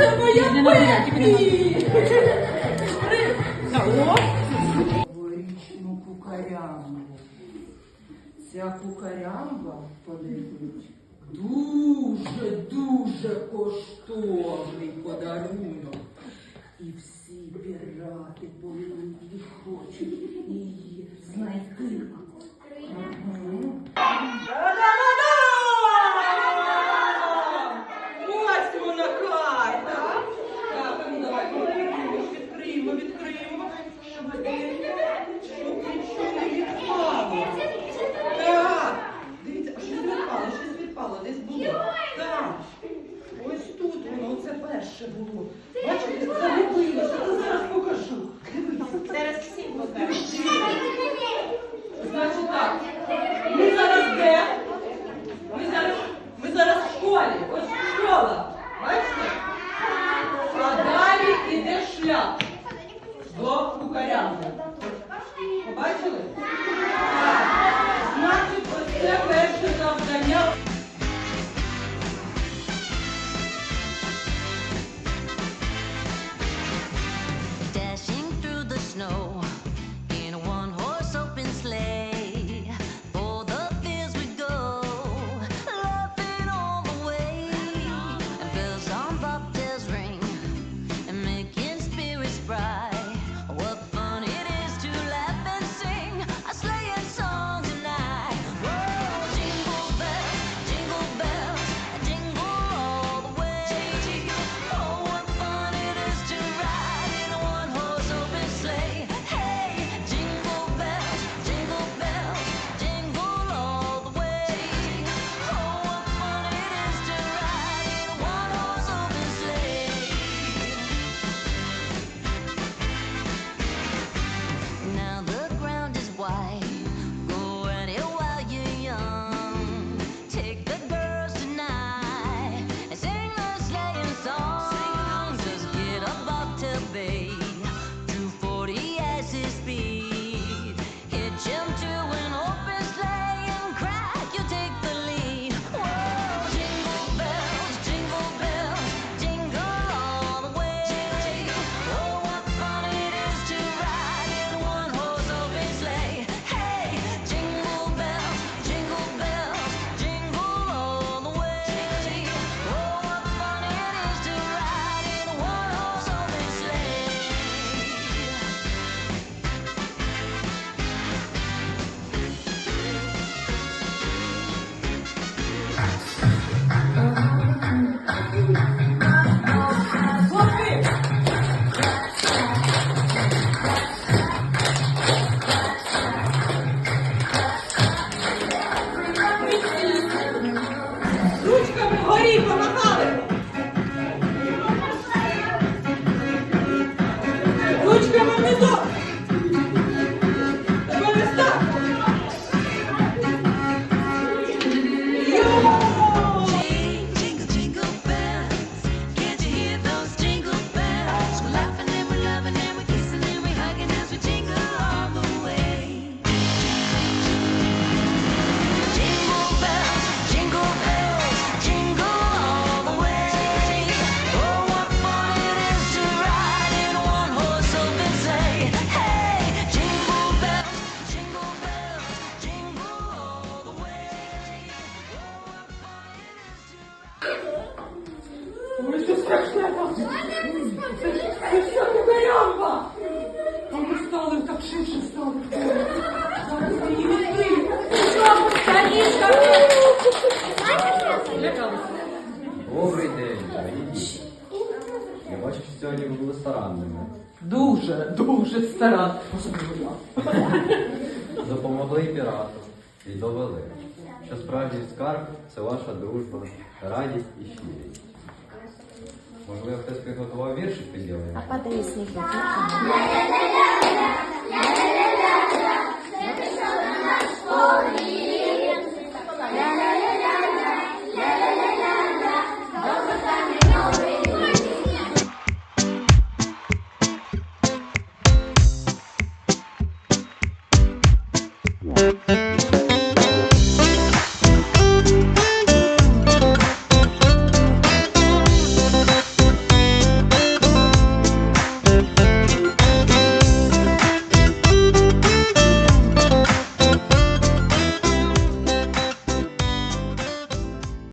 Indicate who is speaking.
Speaker 1: Це моя пепі! Борічну кукарямбу. Ця кукарямба, подивись, дуже-дуже коштовний подарунок. І всі пірати повинні хочуть її знайти. кухаря. До кухаря. Yes. Ну, ми що страшного? Це ж це ж вас. А ми стали так ширше стали. Зараз її відкрили. Що, Танішка?
Speaker 2: Добрий день. Я бачу, що сьогодні ви були старанними.
Speaker 1: Дуже, дуже стара.
Speaker 2: Допомогли пірату і довели, що справжній скарб це ваша дружба, радість і щирість. Можливо, хтось два віршик під А
Speaker 3: падає сніг. Thank you.